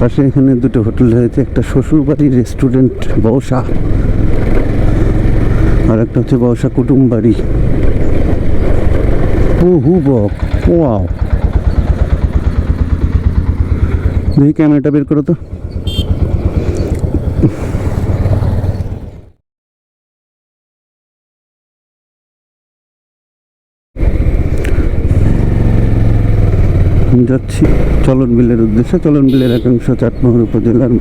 পাশে এখানে দুটো হোটেল রয়েছে, একটা শ্বশুর বাড়ি রেস্টুরেন্ট বৌসা আর একটা হচ্ছে বৌসা কুটুম বাড়ি বহু বক, ওয়াও। দেখি ক্যামেরাটা বের করো তো। যাচ্ছি। চলন বিলের উদ্দেশ্যে, চলন বিলের একাংশ চাটমোহর উপজেলার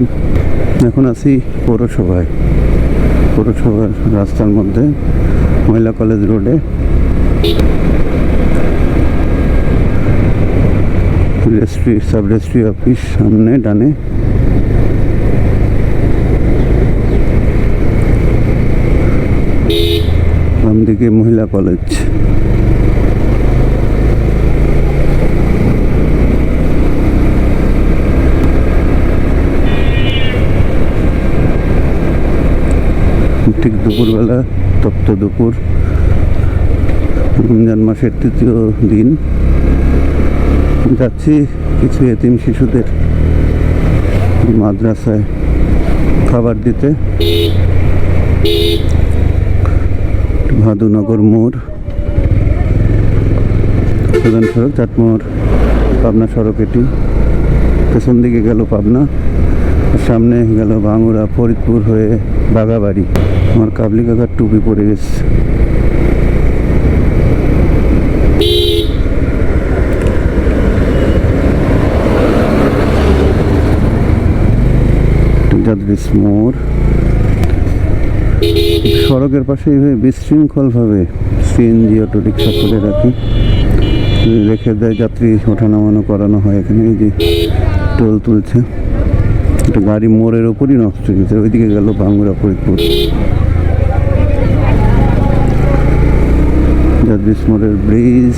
এখন আছি পৌরসভায়। পৌরসভার রাস্তার মধ্যে মহিলা কলেজ রোডে। রেজিস্ট্রি সাব রেজিস্ট্রি অফিস সামনে, ডানে। বাম দিকে মহিলা কলেজ। ঠিক দুপুরবেলা, তপ্ত দুপুর রমজান মাসের তৃতীয় দিন। যাচ্ছি কিছু এতিম শিশুদের মাদ্রাসায় খাবার দিতে। ভাদুনগর মোড়, প্রধান সড়ক চাটমোহর পাবনা সড়ক এটি। পেছন দিকে গেল পাবনা। সামনে গেল বাঙুরা ফরিদপুর হয়ে বাগাবাড়ি। আমার কাবলি কাকার টুপি পড়ে গেছে। মোড়। সড়কের পাশে এইভাবে বিশৃঙ্খলভাবে সিএনজি অটো রিক্সা করে রাখি। রেখে দেয় যাত্রী ওঠা নামানো করানো হয় এখানে, এই যে টোল তুলছে। একটা গাড়ি মোড়ের ওপরই নষ্ট হয়ে গেছে, ওইদিকে গেল বাঙ্গুরা ফরিদপুর। যাদৃশ মোড়ের ব্রিজ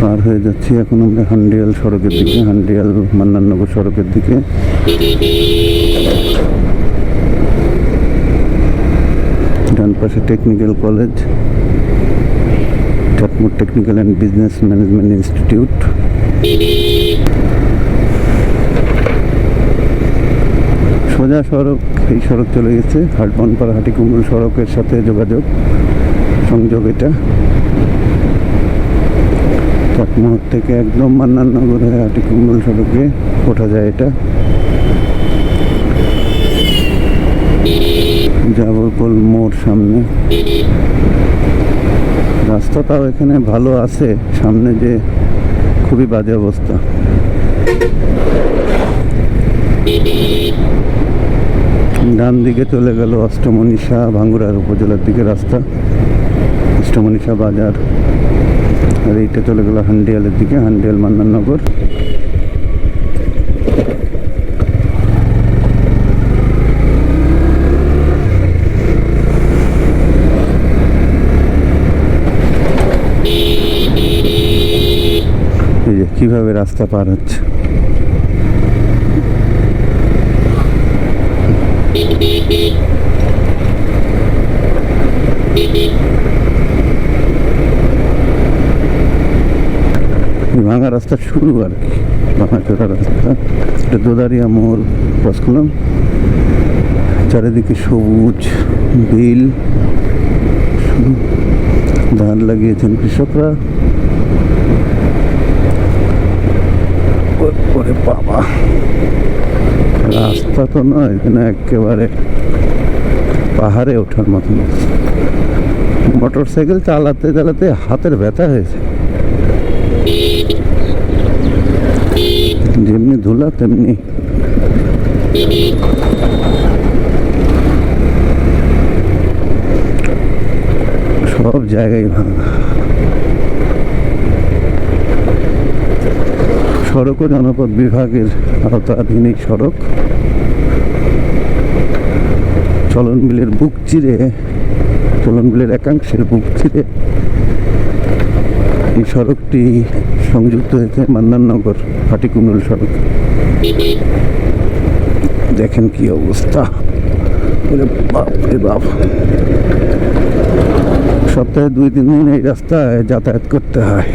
পার হয়ে যাচ্ছি এখন আমরা হান্ডিয়াল সড়কের দিকে, হান্ডিয়াল মান্নানগর সড়কের দিকে। ডান পাশে technical college, Chatmohar technical and business management institute. সোজা সড়ক, এই সড়ক চলে গেছে। হাটবনপাড়া হাটিকুমরুল সড়কের সাথে যোগাযোগ, সংযোগ এটা। চাটমোহর থেকে একদম মান্নাননগর হয়ে হাটিকুমরুল সড়কে ওঠা যায় এটা। জাবরপোল মোড় সামনে। রাস্তাটাও এখানে ভালো আছে, সামনে যে খুবই বাজে অবস্থা। ডান দিকে চলে গেল অষ্টমনীষা ভাঙ্গুরার উপজেলার দিকে রাস্তা। অষ্টমনীষা বাজার। আর এইটা চলে গেল হান্ডিয়ালের দিকে, হান্ডিয়াল মান্নানগর। এই যে কীভাবে রাস্তা পার হচ্ছে এই ভাঙা রাস্তা শুরু আর কি। ভাঙা চোরা রাস্তা। এটা দোদারিয়া মোড় ক্রস করলাম। চারিদিকে সবুজ, বিল। ধান লাগিয়েছেন কৃষকরা। বাবা। রাস্তা তো নয়, এখানে একেবারে পাহাড়ে ওঠার মতন। মোটর সাইকেল চালাতে চালাতে হাতের ব্যথা হয়েছে। যেমনি ধুলা তেমনি। সব জায়গায় ভাঙা। সড়ক ও জনপদ বিভাগের আওতাধীন এই সড়ক। চলন বিলের বুক চিরে, চলন বিলের একাংশের বুক চিরে এই সড়কটি সংযুক্ত হয়েছে মান্নাননগর ফাটিকুমরুল সড়ক। দেখেন কি অবস্থা। বাপরে বাপ। সপ্তাহে দুই তিন দিন এই রাস্তায় যাতায়াত করতে হয়।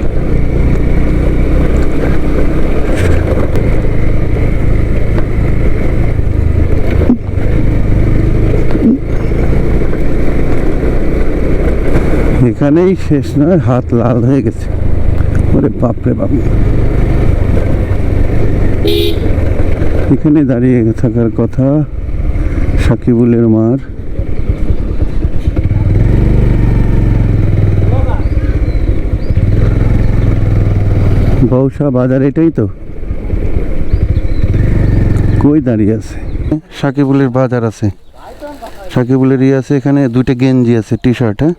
এখানেই শেষ নয়, হাত লাল হয়ে গেছে। ওরে বাপরে বাপ। এখানে দাঁড়িয়ে থাকার কথা সাকিবুলের মার। বৌসা বাজার এটাই তো। কই দাঁড়িয়ে আছে? সাকিবুলের বাজার আছে। সাকিবুলের ইয়ে আছে এখানে দুইটা গেঞ্জি আছে টি শার্ট হ্যাঁ?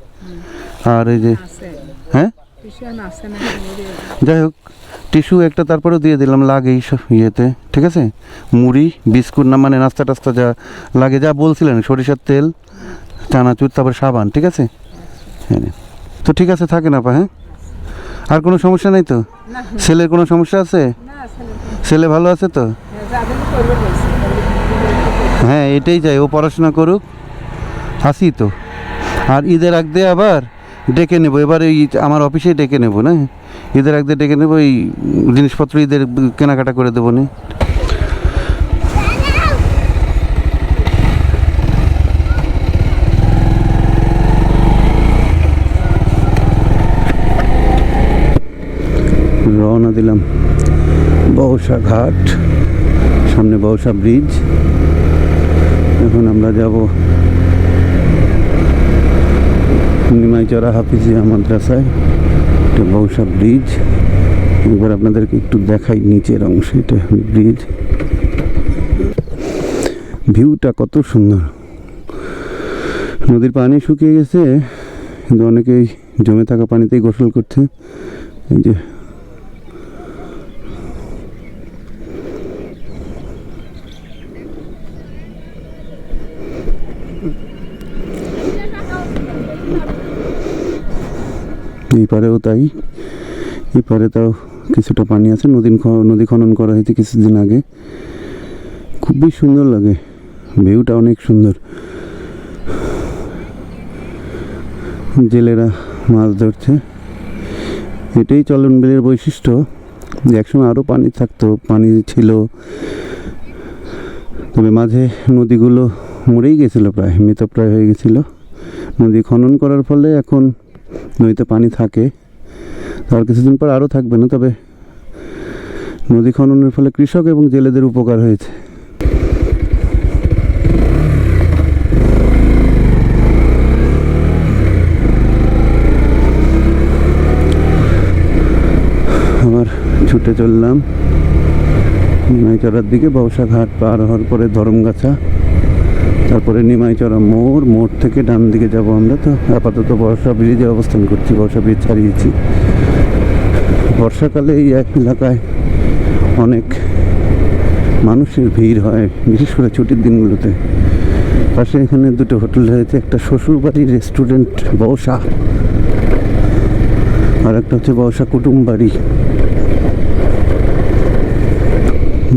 আর এই যে আছে হ্যাঁ ভীষণ আছে না যাই হোক টিস্যু একটা তারপরেও দিয়ে দিলাম লাগে এই সব ইয়েতে ঠিক আছে? মুড়ি বিস্কুট না মানে নাস্তা টাস্তা যা লাগে যা বলছিলেন সরিষার তেল চানাচুর তারপর সাবান ঠিক আছে? হ্যাঁ। তো ঠিক আছে থাকে না পা হ্যাঁ? আর কোনো সমস্যা নেই তো? ছেলের কোনো সমস্যা আছে? ছেলে ভালো আছে তো? বলছি। হ্যাঁ এটাই চাই ও পড়াশোনা করুক হাসি তো। আর ঈদের আগ দিয়ে আবার? ডেকে নেব। এবার এই আমার অফিসেই ডেকে নেব, না? ঈদের দিয়ে ডেকে নেব, এই জিনিসপত্র ঈদের কেনাকাটা করে দেবো না। রওনা দিলাম বৌসা ঘাট, সামনে বৌসা ব্রিজ। এখন আমরা যাব নিমাইচড়া হাফিজিয়া মাদ্রাসায়, একটা বৌসা ব্রিজ, এবার আপনাদেরকে একটু দেখাই নিচের অংশ, এটা ব্রিজ। ভিউটা কত সুন্দর। নদীর পানি শুকিয়ে গেছে, কিন্তু অনেকেই জমে থাকা পানিতেই গোসল করছে। এই যে এই পারেও তাই। এই পারে তাও কিছুটা পানি আছে। নদী নদী খনন করা হয়েছে কিছুদিন আগে। খুবই সুন্দর লাগে। ভিউটা অনেক সুন্দর। জেলেরা মাছ ধরছে। এটাই চলন বিলের বৈশিষ্ট্য যে একসময় আরও পানি থাকতো, পানি ছিল। তবে মাঝে নদীগুলো মরেই গেছিল প্রায়, মৃতপ্রায় হয়ে গেছিল। নদী খনন করার ফলে এখন নদীতে পানি থাকে। আর কিছুদিন পর আরও থাকবে না, তবে নদী খননের ফলে কৃষক এবং জেলেদের উপকার হয়েছে। আবার ছুটে চললাম। নিমাইচড়ার দিকে বৌসা ঘাট পার হওয়ার পরে ধরমগাছা। তারপরে নিমাইচড়া মোড় মোড় থেকে ডান দিকে যাব আমরা তো। আপাতত বর্ষা ব্রিজে অবস্থান করছি, বর্ষা ব্রিজ ছাড়িয়েছি। বর্ষাকালে এই এক এলাকায় অনেক মানুষের ভিড় হয়, বিশেষ করে ছুটির দিনগুলোতে। পাশে এখানে দুটো হোটেল রয়েছে, একটা শ্বশুরবাড়ি রেস্টুরেন্ট বৌসা আর একটা হচ্ছে বৌসা কুটুম বাড়ি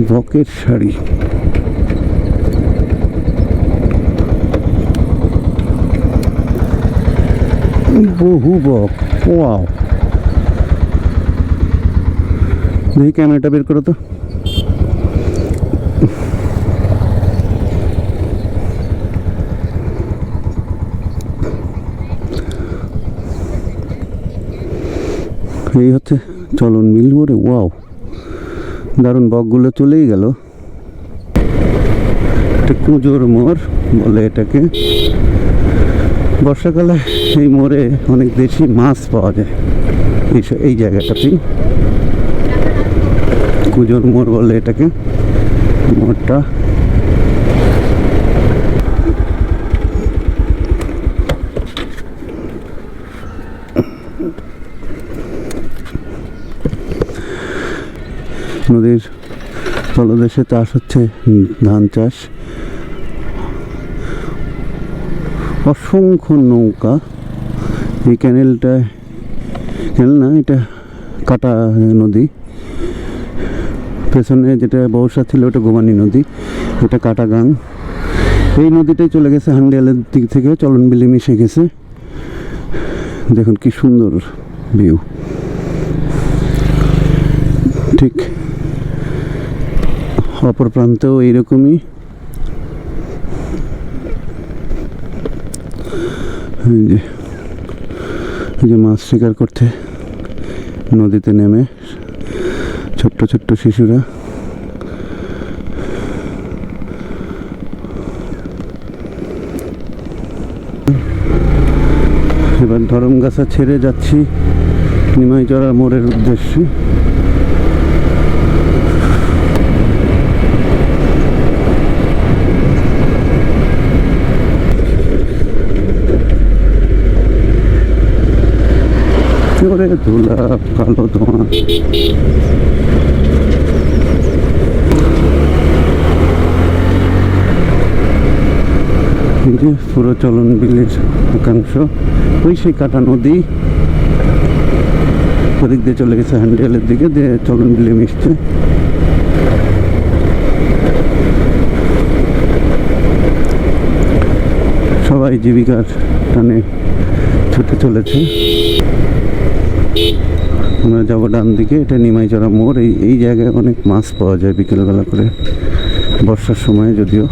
বকের শাড়ি। বহু বক ওয়াও দেখি ক্যামেরাটা বের করো তো। এই হচ্ছে চলন মিল মোড়ে। ওয়াও দারুণ বকগুলো চলেই গেল। এটা কুজোর মোড় বলে এটাকে। বর্ষাকালে এই মোড়ে অনেক দেশি মাছ পাওয়া যায়। এই এই জায়গাটাতেই। কুজোর মোড় বলে এটাকে। মোড়টা। নদীর তলদেশে চাষ হচ্ছে ধান চাষ। অসংখ্য নৌকা। এই ক্যানেলটায় ক্যানেল না, এটা কাটা নদী। পেছনে যেটা বর্ষা ছিল, ওটা গোমানি নদী, এটা কাটা গাং এই নদীটাই চলে গেছে হান্ডিয়ালের দিক থেকে চলন চলনবিলি মিশে গেছে। দেখুন কি সুন্দর ভিউ ঠিক অপর প্রান্তেও এইরকমই। এই যে এই যে মাছ শিকার করতে নদীতে নেমে ছোট্ট ছোট্ট শিশুরা। এবার ধরম ধরমগাছা ছেড়ে যাচ্ছি নিমাইচড়া মোড়ের উদ্দেশ্যে। ওরে ধুলা কালো ধোঁয়া পুরো চলন বিলের একাংশ, ওই সেই কাটা নদী। ওদিক দিয়ে চলে গেছে হ্যান্ডেলের দিকে, দিয়ে চলন বিলে মিশছে। সবাই জীবিকার টানে ছুটে চলেছে। আমরা যাব ডান দিকে এটা নিমাইচড়া মোড়। এই এই জায়গায় অনেক মাছ পাওয়া যায় বিকেলবেলা করে বর্ষার সময় যদিও।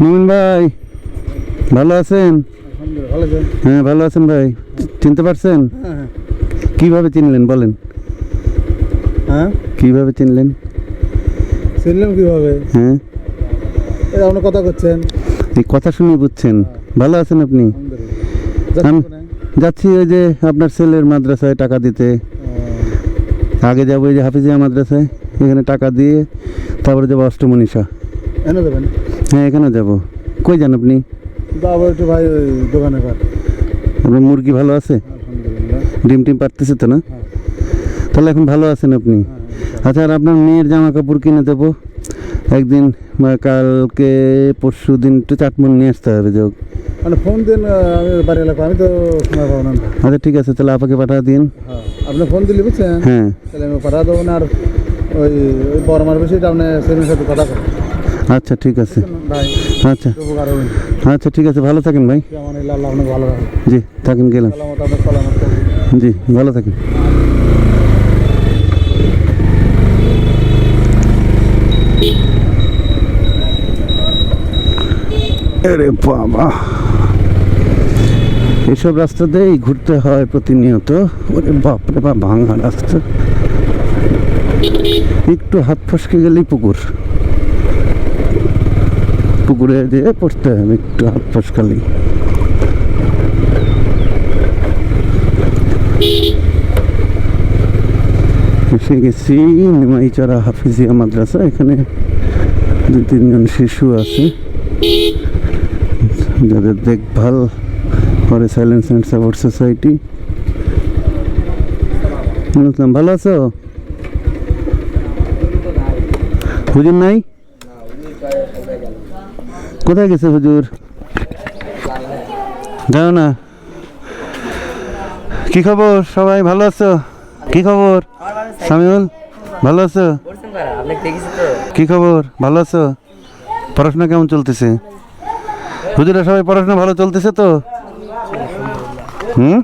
মোমিন ভাই ভালো আছেন। হ্যাঁ ভালো আছেন ভাই। চিনতে পারছেন? কীভাবে চিনলেন বলেন। হ্যাঁ? কীভাবে চিনলেন? চিনলেন কীভাবে? হ্যাঁ। আপনি কথা করছেন। এই কথা শুনে বুঝছেন। ভালো আছেন আপনি? যাচ্ছি ওই যে আপনার ছেলের মাদ্রাসায় টাকা দিতে। আগে যাব ওই যে হাফিজিয়া মাদ্রাসায় এখানে টাকা দিয়ে তারপরে যাব অষ্টমনীষা এনে দেবেন? হ্যাঁ এখানে যাব। কই যান আপনি? একটু ভাই ওই দোকানে আপনার মুরগি ভালো আছে? আলহামদুলিল্লাহ ডিম টিম পারতেছে তো না। তাহলে এখন ভালো আছেন আপনি? আচ্ছা আর আপনার মেয়ের জামা কাপড় কিনে দেবো। একদিন বা কালকে পরশু দিন একটু চাটমন নিয়ে আসতে হবে যোগ মানে ফোন দিন আমি বাড়ি এলাকা আমি তো সময় পাবো না। আচ্ছা ঠিক আছে তাহলে আপাকে পাঠা দিন। হ্যাঁ আপনি ফোন দিলে বুঝছেন? হ্যাঁ। তাহলে আমি পাঠা দেবো না আর ওই বড় মার বিষয়টা আপনি সেদিনের সাথে কথা আচ্ছা ঠিক আছে। আচ্ছা। আচ্ছা ঠিক আছে ভালো থাকেন ভাই। আমার আল্লাহ আপনাকে ভালো রাখেন জি থাকেন গেলাম। জি ভালো থাকেন। আরে বাবা। এসব রাস্তাতেই ঘুরতে হয় প্রতিনিয়ত। ওরে বাপরে বা ভাঙা রাস্তা। একটু হাত ফসকে গেলেই পুকুর। পুকুরে দিয়ে পড়তে হবে, একটু হাত ফসকালেই এসে গেছি হাফিজিয়া মাদ্রাসা, এখানে দু তিনজন শিশু আছে। যাদের দেখভাল করে সাইলেন্স অ্যান্ড সাপোর্ট সোসাইটি ভালো আছো? হুজুর নাই? কোথায় গেছে হুজুর? যাও না। কি খবর? সবাই ভালো আছো? কি খবর? সামিউল, ভালো আছো? কি খবর? ভালো আছো? পড়াশোনা কেমন চলতেছে? হুজুরা সবাই পড়াশোনা ভালো চলতেছে তো? হুম?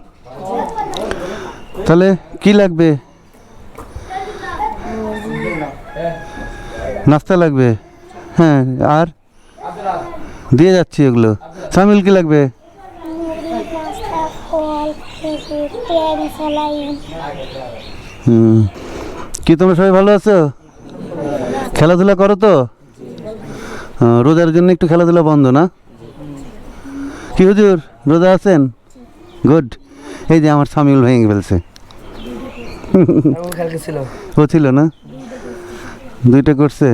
তাহলে কি লাগবে? নাস্তা লাগবে? হ্যাঁ আর? দিয়ে যাচ্ছি এগুলো। সামিল, কি লাগবে? হুম। কি তোমরা সবাই ভালো আছো? খেলাধুলা করো তো? রোজার জন্য একটু খেলাধুলা বন্ধ, না? কি হুজুর, রোজা আছেন? গুড। এই যে আমার সামিউল ভেঙে ফেলছে। ও ছিল না? দুইটা করছে।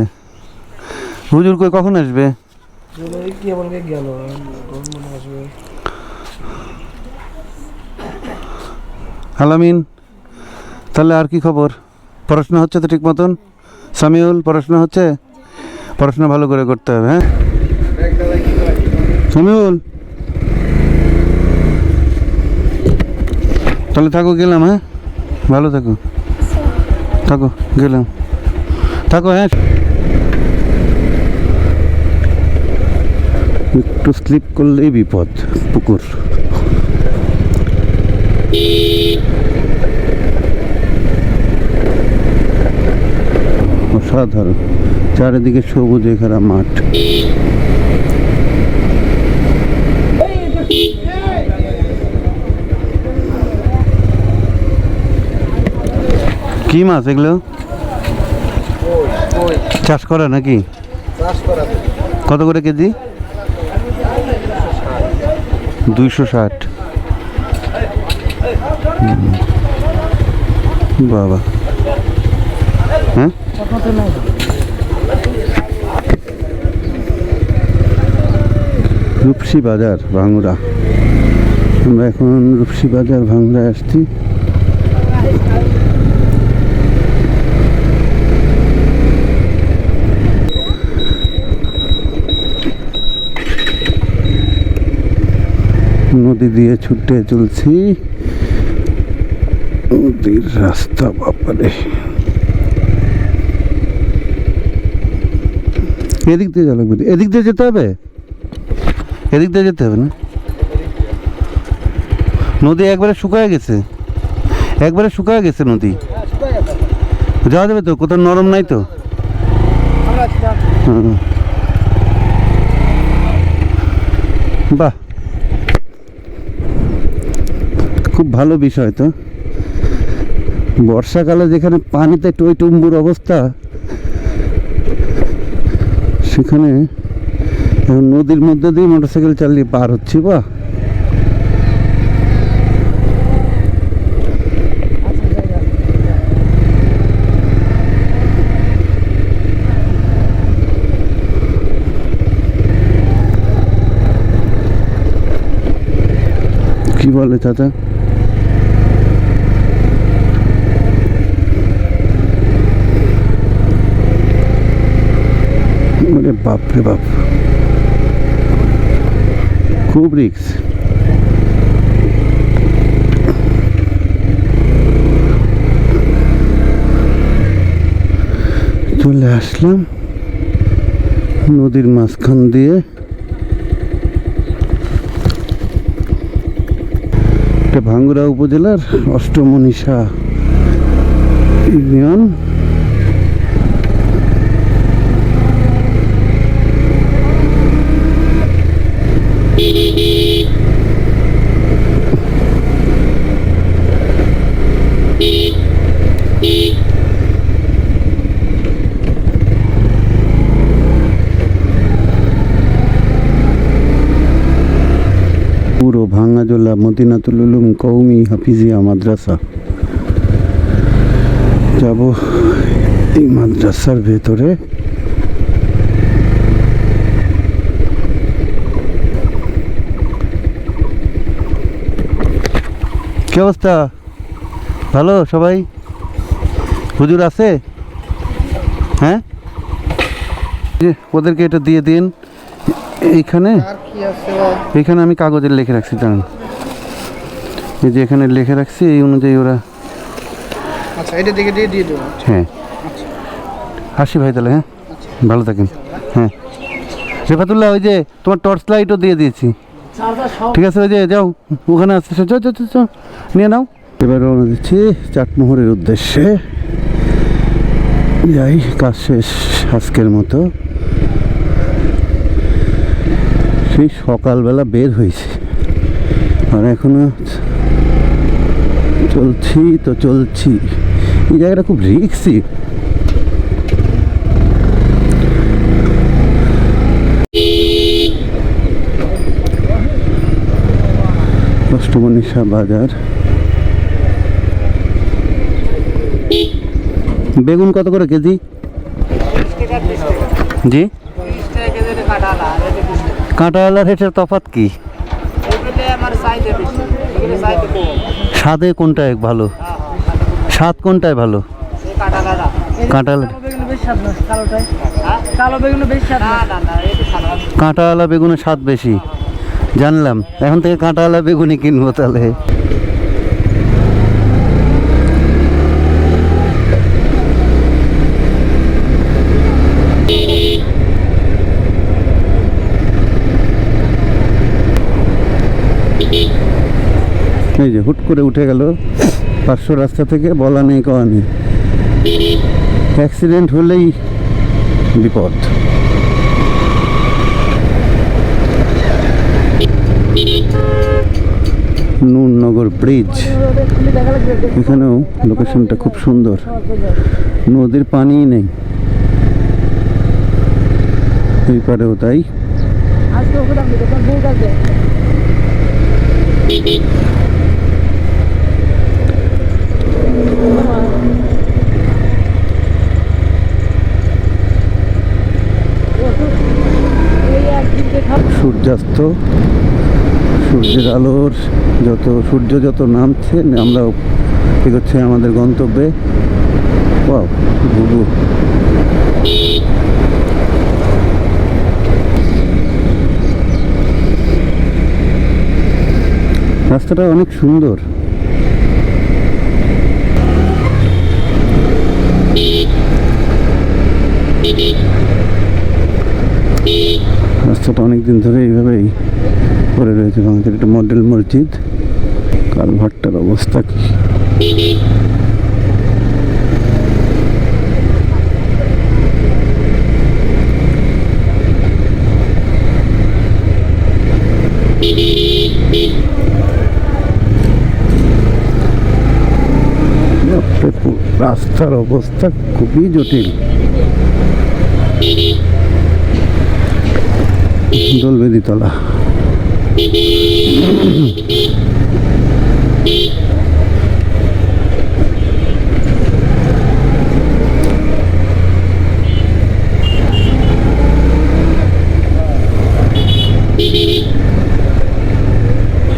হুজুর কই, কখন আসবে? আসবে? আলামিন তাহলে আর কি খবর? পড়াশোনা হচ্ছে তো ঠিক মতন? সামিউল, পড়াশোনা হচ্ছে? পড়াশোনা ভালো করে করতে হবে হ্যাঁ? সামিউল? তাহলে থাকো, গেলাম হ্যাঁ? ভালো থাকো। থাকো, গেলাম। থাকো হ্যাঁ? একটু স্লিপ করলেই বিপদ পুকুর। অসাধারণ। চারিদিকে সবুজে এখানে মাঠ। কি মাছ এগুলো? চাষ করা নাকি? কত করে কেজি? দুইশো ষাট। বাবা। হ্যাঁ? রূপসী বাজার ভাঙ্গুরা আমরা এখন রূপসী বাজার ভাঙ্গুরায় আসছি। নদী দিয়ে ছুটে চলছি। নদীর রাস্তা বাপারে। এদিক দিয়ে যাওয়া লাগবে। এদিক দিয়ে যেতে হবে? এদিক দিয়ে যেতে হবে না? নদী একবারে শুকায় গেছে। একবারে শুকায় গেছে নদী। যাওয়া যাবে তো? কোথাও নরম নাই তো। বাহ। খুব ভালো বিষয় তো। বর্ষাকালে যেখানে পানিতে টই টুম্বুর অবস্থা, সেখানে নদীর মধ্যে দিয়ে মোটরসাইকেল চালিয়ে পার হচ্ছি বা। কি বলে চাচা? ওরে বাপ রে বাপ। খুব রিক্স চলে আসলাম নদীর মাঝখান দিয়ে। এটা ভাঙ্গুরা উপজেলার অষ্টমনীষা ইউনিয়ন। ভাঙ্গাজোলা মদিনাতুল উলুম কৌমি হাফিজিয়া মাদ্রাসা। যাব এই মাদ্রাসার ভেতরে। কি অবস্থা? ভালো সবাই? হুজুর আছে? হ্যাঁ? ওদেরকে এটা দিয়ে দিন। এইখানে? এখানে আমি কাগজের লিখে রাখছি জানেন এই যে এখানে লিখে রাখছি এই অনুযায়ী ওরা আচ্ছা এটা দিকে দিয়ে দিয়ে দেবো। হ্যাঁ। হাসি ভাই তাহলে হ্যাঁ? ভালো থাকেন। হ্যাঁ। রেফাতুল্লাহ ওই যে তোমার টর্চ লাইটও দিয়ে দিয়েছি। ঠিক আছে ওই যে যাও ওখানে আছে যাও যাও যাও, যাও। নিয়ে নাও। এবার রওনা দিচ্ছি চাটমোহরের উদ্দেশ্যে। যাই কাজ শেষ আজকের মতো। সেই সকালবেলা বের হয়েছে। আর এখনও চলছি তো চলছি। এই জায়গাটা খুব রিক্সি। অষ্টমনীষা বাজার। বেগুন কত করে কেজি? জি? কাঁটাওয়ালা রেটের তফাৎ কি? স্বাদে কোনটায় ভালো? স্বাদ কোনটায় ভালো? কাঁটাওয়ালা কালো বেগুন বেশি স্বাদ না। কাঁটাওয়ালা বেগুনের স্বাদ বেশি। জানলাম। এখন থেকে কাঁটাওয়ালা বেগুনই কিনবো তাহলে। এই যে হুট করে উঠে গেল, পাঁচশো রাস্তা থেকে বলা নেই, কওয়া নেই। অ্যাক্সিডেন্ট হলেই বিপদ। নুরনগর ব্রিজ, এখানেও লোকেশনটা খুব সুন্দর। নদীর পানিই নেই। এই পারেও তাই আজকে ওকে দাম দিতে বউ কাছে এই একদিন দেখা সূর্যাস্ত, সূর্যের আলোর যত, সূর্য যত নামছে, আমরা এগোচ্ছে আমাদের গন্তব্যে। ওয়াও রাস্তাটা অনেক সুন্দর। রাস্তাটা অনেক দিন ধরে এইভাবেই পড়ে রয়েছে বাংলাদেশের একটা মডেল মসজিদ। কালভারটার অবস্থা কি? রাস্তার অবস্থা খুবই জটিল। দোলবেদিতলা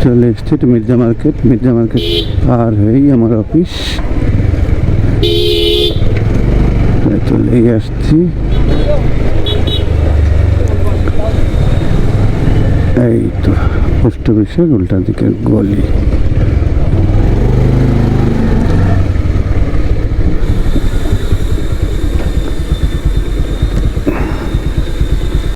চলে এসছি মির্জা মার্কেট মির্জা মার্কেট পার হয়েই আমার অফিস। চলেই আসছি। এই তো পোস্ট অফিসের উল্টা দিকের গলি।